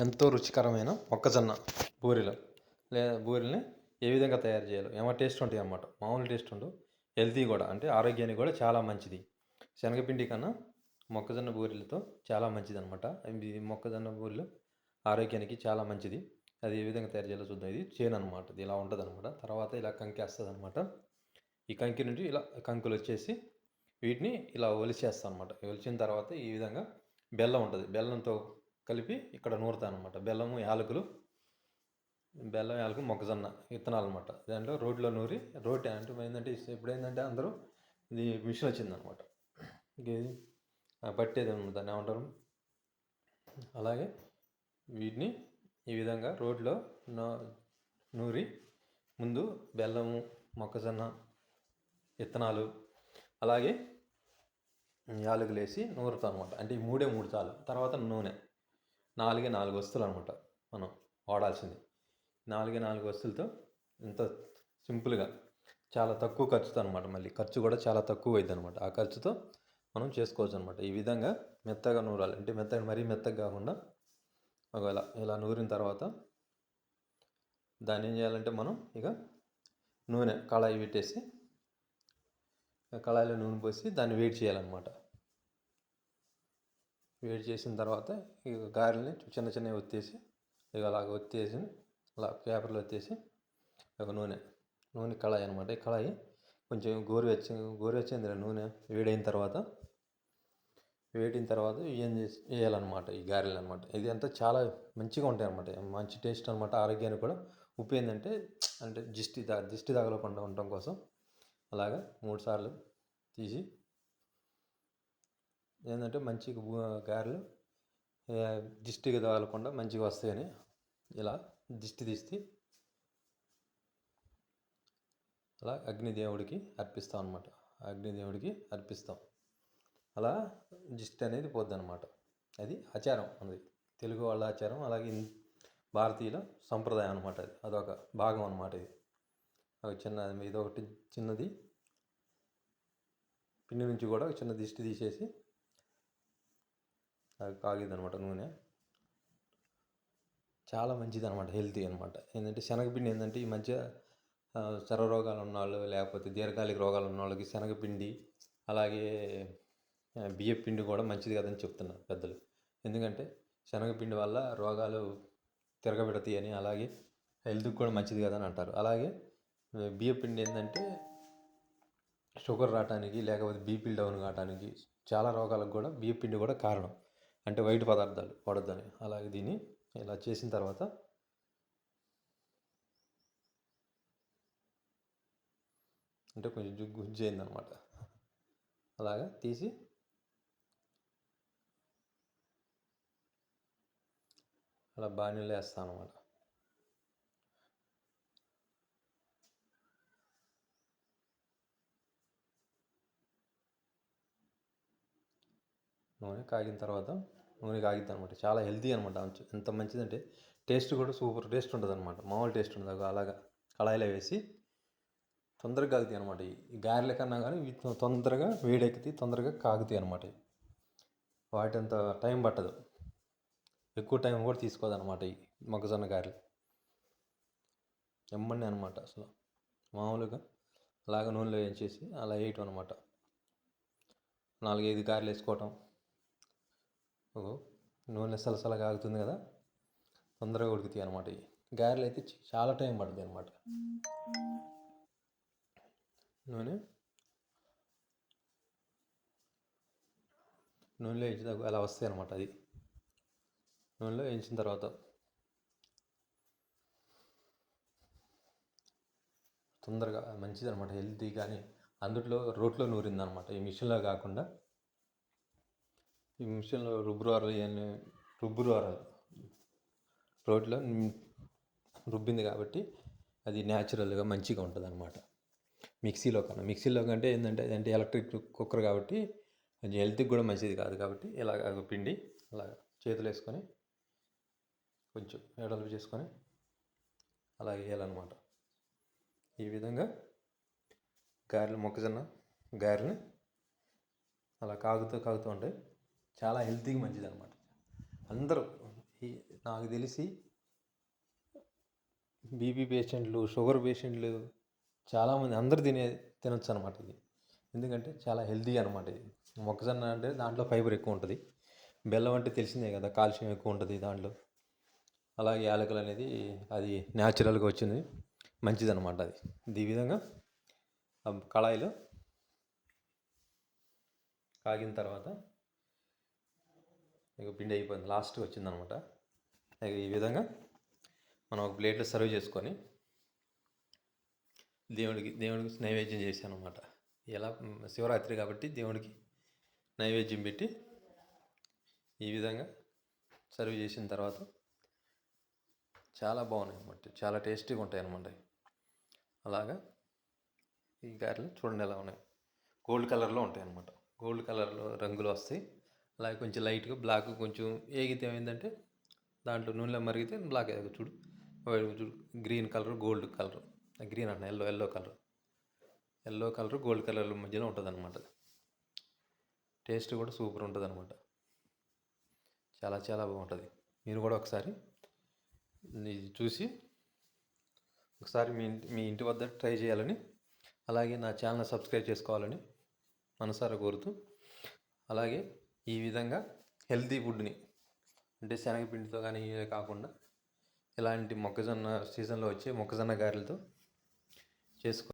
ఎంతో రుచికరమైన మొక్కజొన్న బూరెలు. లేదా బూరెల్ని ఏ విధంగా తయారు చేయాలో. ఏమో టేస్ట్ ఉంటాయి అన్నమాట. మామూలు టేస్ట్ ఉండవు. హెల్తీ కూడా. అంటే ఆరోగ్యానికి కూడా చాలా మంచిది. శనగపిండి కన్నా మొక్కజొన్న బూరెలతో చాలా మంచిది అనమాట ఇది మొక్కజొన్న బూరెలు ఆరోగ్యానికి చాలా మంచిది. అది ఏ విధంగా తయారు చేయాలో చూద్దాం. ఇది చేను అనమాట ఇది ఇలా ఉంటుంది అనమాట తర్వాత ఇలా కంకి వస్తుంది అనమాట ఈ కంకి నుంచి ఇలా కంకులు వచ్చేసి వీటిని ఇలా ఒలిచేస్తాం అనమాట ఒలిచిన తర్వాత ఈ విధంగా బెల్లం ఉంటుంది. బెల్లంతో కలిపి ఇక్కడ నూరుతాను అనమాట బెల్లము యాలకులు బెల్లం యాలకులు మొక్కజొన్న విత్తనాలు అనమాట దాంట్లో రోడ్లో నూరి రోటి అంటే ఏంటంటే ఇప్పుడు ఏంటంటే అందరూ ఇది మిషన్ వచ్చిందనమాట ఇది పట్టేది అనమాట దాన్ని ఏమంటారు? అలాగే వీటిని ఈ విధంగా రోడ్లో నూరి ముందు బెల్లము మొక్కజొన్న విత్తనాలు అలాగే యాలకులు వేసి నూరుతాం అనమాట అంటే ఈ మూడే మూడు చాలు. తర్వాత నూనె. నాలుగే నాలుగు వస్తువులు అనమాట మనం వాడాల్సింది. నాలుగే నాలుగు వస్తువులతో ఇంత సింపుల్గా చాలా తక్కువ ఖర్చుతో అనమాట మళ్ళీ ఖర్చు కూడా చాలా తక్కువ అవుతుంది అనమాట ఆ ఖర్చుతో మనం చేసుకోవచ్చు అనమాట ఈ విధంగా మెత్తగా నూరాలి. అంటే మెత్తగా మరీ మెత్తగా కాకుండా ఒకవేళ ఇలా నూరిన తర్వాత దాన్ని ఏం చేయాలంటే మనం ఇక నూనె కళాయి పెట్టేసి కళాయిలో నూనె పోసి దాన్ని వేడి చేయాలన్నమాట వేడి చేసిన తర్వాత ఇక గారెల్ని చిన్న చిన్నవి ఒత్తేసి ఇక అలాగ ఒత్తేసి అలా పేపర్లో ఒత్తేసి ఒక నూనె నూనె కళాయి అనమాట ఈ కళాయి కొంచెం గోరువెచ్చ గోరువెచ్చింది నూనె వేడైన తర్వాత వేడిన తర్వాత ఏం చేసి వేయాలన్నమాట ఈ గారెలు అనమాట ఇది అంతా చాలా మంచిగా ఉంటాయి అనమాట మంచి టేస్ట్ అనమాట ఆరోగ్యానికి కూడా ఉప్పు ఏంటంటే అంటే దిష్టి దా దిష్టి తగలకుండా ఉండటం కోసం అలాగా మూడు సార్లు తీసి ఏంటంటే మంచి గారెలు దిష్టికి తగలకుండా మంచిగా వస్తాయని ఇలా దిష్టి తీస్తే అలా అగ్నిదేవుడికి అర్పిస్తాం అనమాట అగ్నిదేవుడికి అర్పిస్తాం. అలా దిష్టి అనేది పోద్దనమాట అది ఆచారం అది తెలుగు వాళ్ళ ఆచారం అలాగే భారతీయుల సంప్రదాయం అనమాట అది. అదొక భాగం అనమాట ఇది. ఒక చిన్న ఇదొకటి చిన్నది. పిండి నుంచి కూడా ఒక చిన్న దిష్టి తీసేసి కాగేది అనమాట నూనె. చాలా మంచిది అనమాట హెల్తీ అనమాట ఏంటంటే శనగపిండి ఏంటంటే ఈ మధ్య చర్మ రోగాలు ఉన్న వాళ్ళు లేకపోతే దీర్ఘకాలిక రోగాలు ఉన్న వాళ్ళకి శనగపిండి అలాగే బియ్య పిండి కూడా మంచిది కదని చెప్తున్నారు పెద్దలు. ఎందుకంటే శనగపిండి వల్ల రోగాలు తిరగబెడతాయి అని అలాగే హెల్త్కి కూడా మంచిది కదని అంటారు. అలాగే బియ్య పిండి ఏంటంటే షుగర్ రావడానికి లేకపోతే బీపీ డౌన్ కావడానికి చాలా రోగాలకు కూడా బియ్య పిండి కూడా కారణం. అంటే వైట్ పదార్థాలు వాడొద్దని. అలాగే దీన్ని ఇలా చేసిన తర్వాత అంటే కొంచెం జుగ్గు గుజ్జు అయిందనమాట అలాగా తీసి అలా బాణీలో వేస్తాను అనమాట నూనె కాగిన తర్వాత నూనె కాగిద్ది అనమాట చాలా హెల్తీ అనమాట. ఎంత మంచిదంటే టేస్ట్ కూడా సూపర్ టేస్ట్ ఉంటుంది అనమాట మామూలు టేస్ట్ ఉండదు. అలాగా కళాయిలో వేసి తొందరగా కాగుతాయి అనమాట. ఈ గారెల కన్నా కానీ తొందరగా వేడెక్కుతాయి తొందరగా కాగుతాయి అనమాట. వాటి అంత టైం పట్టదు. ఎక్కువ టైం కూడా తీసుకోదు అనమాట ఈ మొక్కజొన్న గారెలు. ఎమ్మని అనమాట అసలు. మామూలుగా అలాగ నూనెలో వేయించేసి అలా వేయటం అనమాట. నాలుగైదు గారెలు వేసుకోవటం. నూనె సలసలగా ఆగుతుంది కదా? తొందరగా ఉడుకుతాయి అనమాట ఇవి. గారెలు అయితే చాలా టైం పడుతుంది అనమాట నూనె? నూనెలో వేయించిన అలా వస్తాయి అనమాట అది. నూనెలో వేయించిన తర్వాత. తొందరగా మంచిది అనమాట హెల్తీ కానీ అందుట్లో రోట్లో నూరిందనమాట ఈ మిషన్లో కాకుండా. ఈ మిషన్లో రుబ్బురారు ఇవన్నీ రుబ్బురారు రోడ్లో రుబ్బింది కాబట్టి అది న్యాచురల్గా మంచిగా ఉంటుంది అనమాట మిక్సీలో కన్నా మిక్సీలో కంటే ఏంటంటే అదంటే ఎలక్ట్రిక్ కుక్కర్ కాబట్టి కొంచెం హెల్త్కి కూడా మంచిది కాదు కాబట్టి ఇలాగ పిండి అలా చేతులు వేసుకొని కొంచెం ఎడలు చేసుకొని అలా వేయాలన్నమాట. ఈ విధంగా గారెలు మొక్కజొన్న గారెలు అలా కాగుతూ కాగుతూ ఉంటాయి. చాలా హెల్తీగా మంచిది అనమాట అందరూ నాకు తెలిసి బీపీ పేషెంట్లు షుగర్ పేషెంట్లు చాలామంది అందరు తినే తినొచ్చు అనమాట ఇది. ఎందుకంటే చాలా హెల్తీ అనమాట ఇది. మొక్కజొన్న అంటే దాంట్లో ఫైబర్ ఎక్కువ ఉంటుంది. బెల్లం అంటే తెలిసిందే కదా కాల్షియం ఎక్కువ ఉంటుంది దాంట్లో. అలాగే యాలకులు అనేది అది న్యాచురల్గా వచ్చింది. మంచిది అనమాట అది. ఈ విధంగా కళాయిలో కాగిన తర్వాత మీకు పిండి అయిపోయింది. లాస్ట్ వచ్చిందనమాట. ఇక ఈ విధంగా మనం ఒక ప్లేట్లో సర్వ్ చేసుకొని దేవుడికి దేవుడికి నైవేద్యం చేశాను అనమాట ఎలా? శివరాత్రి కాబట్టి దేవుడికి నైవేద్యం పెట్టి ఈ విధంగా సర్వ్ చేసిన తర్వాత చాలా బాగున్నాయి అన్నమాట. చాలా టేస్టీగా ఉంటాయి అనమాట అలాగా ఈ గారెలు చూడండి ఎలా ఉన్నాయి. గోల్డ్ కలర్లో ఉంటాయి అన్నమాట గోల్డ్ కలర్లో రంగులు వస్తాయి. అలాగే కొంచెం లైట్గా బ్లాక్ కొంచెం ఏగితే ఏమైందంటే దాంట్లో నూనెలో మరిగితే బ్లాక్ అయ్యాక చూడు. వైట్ చూడు. Green colour gold colour. Green అంట yellow yellow colour. Yellow colour gold colour మధ్యలో ఉంటుంది అనమాట టేస్ట్ కూడా సూపర్ ఉంటుంది అనమాట చాలా చాలా బాగుంటుంది. మీరు కూడా ఒకసారి చూసి ఒకసారి మీ ఇంటి మీ ఇంటి వద్ద ట్రై చేయాలని అలాగే నా ఛానల్ సబ్స్క్రైబ్ చేసుకోవాలని మనసారా కోరుతూ అలాగే ఈ విధంగా హెల్తీ ఫుడ్ని అంటే శనగపిండితో కానీ ఇవే కాకుండా ఇలాంటి మొక్కజొన్న సీజన్లో వచ్చే మొక్కజొన్న గారెలతో చేసుకో